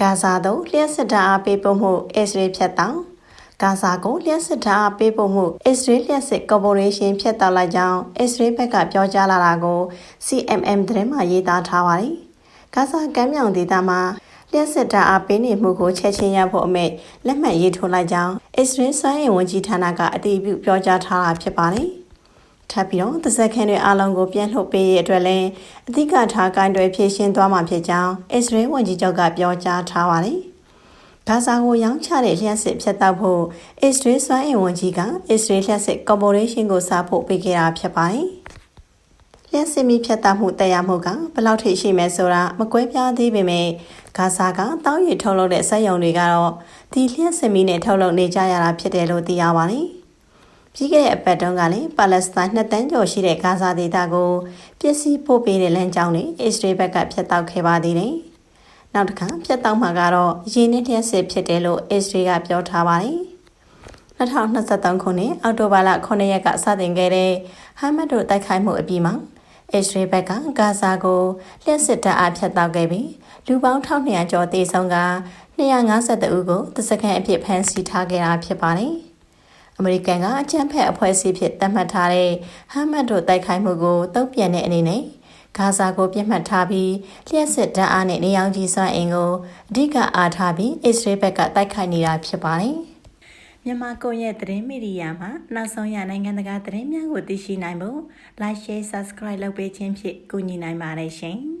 ဂါဇာသို့လျှက်စစ်ဓာတ်အားပေးပို့မှုအစ္စရေးဖြတ်တောင်းဂါဇာကိုလျှက်စစ်ဓာတ်အားပေးပို့မှုအစ္စရေးလျှက်စစ်ကော်ပိုရေးရှင်းဖြတ်တောက်လိုက်ကြောင်းအစ္စရေးဘက်ကပြောကြားလာတာကို CMM သတင်းမှရေးသားထားပါတယ်။ဂါဇာကမ်းမြောင်ဒေသမှာလျှက်စစ်ဓာတ်အားပေးနေမှုကိုချက်ချင်းရဖို့အမိတ်လက်မှတ်ရေးထိုးလိုက်ကြောင်းအစ္စရေးစွမ်းအင်ဝန်ကြီးဌာနကအတည်ပြုပြောကြားထားတာဖြစ်ပါတယ်။ ထပ်ပြီးတော့သဇက်ခင်းတွေအားလုံးကိုပြန်လှုပ်ပေးရအတွက်လည်းအဓိကထားကိုင်းတွေဖြည့်ရှင်းသွားမှာဖြစ်ကြောင်းအစ္စရေးဝန်ကြီးချုပ်ကပြောကြားထားပါတယ်။ဂါဇာကိုရောင်းချတဲ့လျှက်စစ်ဖြတ်တောက်ဖို့အစ္စရေးစွမ်းအင်ဝန်ကြီးကအစ္စရေးလျှက်စစ်ကော်ပိုရေးရှင်းကိုစာဖို့ပေးခဲ့တာဖြစ်ပါတယ်။လျှက်စစ်မီဖြတ်တောက်မှုတရားမှုကဘယ်လောက်ထိရှိမယ်ဆိုတာမကွဲပြားသေးပေမဲ့ဂါဇာကတောင်းရည်ထုတ်လုပ်တဲ့စက်ရုံတွေကတော့ဒီလျှက်စစ်မီနဲ့ထုတ်လုပ်နေကြရတာဖြစ်တယ်လို့သိရပါတယ်။ ပြီးခဲ့တဲ့အပတ်တုန်းကလည်းပါလက်စတိုင်းနှစ်တန်းကျော်ရှိတဲ့ဂါဇာဒေသကိုပစ္စည်းပို့ပေးတဲ့လမ်းကြောင်းတွေအစ္စရေးဘက်ကဖျက်တောက်ခဲ့ပါသေးတယ်။နောက်တစ်ခါဖျက်တောက်မှာကတော့ရင်းနှီးလျက်စစ်ဖြစ်တယ်လို့အစ္စရေးကပြောထားပါတယ်။2023ခုနှစ်အောက်တိုဘာလ9ရက်ကစတင်ခဲ့တဲ့ဟာမတ်တို့တိုက်ခိုက်မှုအပြီးမှာအစ္စရေးဘက်ကဂါဇာကိုလျှက်စစ်တပ်အားဖျက်တောက်ခဲ့ပြီးလူပေါင်း1200ကျော်သေဆုံးက252ဦးကိုသစကန်အဖြစ်ဖမ်းဆီးထားခဲ့တာဖြစ်ပါတယ်။ အမေရိကန်ကအကြမ်းဖက်အဖွဲ့အစည်းဖြစ်သတ်မှတ်ထားတဲ့ဟာမတ်တို့တိုက်ခိုက်မှုကိုတုံ့ပြန်တဲ့အနေနဲ့ဂါဇာကိုပြစ်မှတ်ထားပြီးလျှက်စစ်တပ်အားနဲ့နေအောင်ကြီးစွမ်းအင်ကိုအဓိကအားထားပြီးအစ္စရေးဘက်ကတိုက်ခိုက်နေတာဖြစ်ပါတယ်။မြန်မာကွန်ရက်သတင်းမီဒီယာမှာနောက်ဆုံးရနိုင်ငံတကာသတင်းများကိုသိရှိနိုင်ဖို့ Like Share Subscribe လုပ်ပေးခြင်းဖြင့်ကူညီနိုင်ပါတယ်ရှင်။